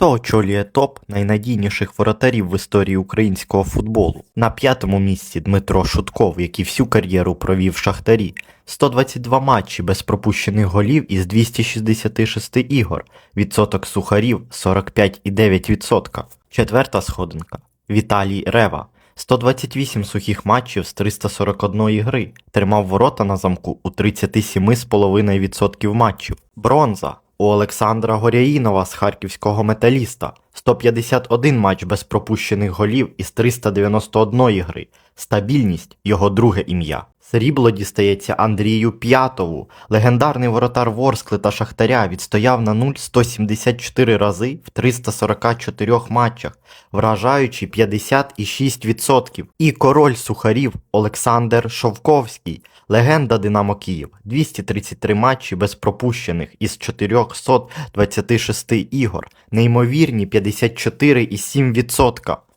Хто очолює топ найнадійніших воротарів в історії українського футболу? На п'ятому місці Дмитро Шутков, який всю кар'єру провів в Шахтарі. 122 матчі без пропущених голів із 266 ігор. Відсоток сухарів 45,9%. Четверта сходинка. Віталій Рева. 128 сухих матчів з 341 гри. Тримав ворота на замку у 37,5% матчів. Бронза. У Олександра Горяїнова з харківського металіста 151 матч без пропущених голів із 391 гри. Стабільність його друге ім'я. Срібло дістається Андрію П'ятову. Легендарний воротар Ворскли та Шахтаря відстояв на 0 174 рази в 344 матчах, вражаючи 56%. І король сухарів Олександр Шовковський, легенда Динамо Київ, 233 матчі без пропущених із 426 ігор, неймовірні 54,7%.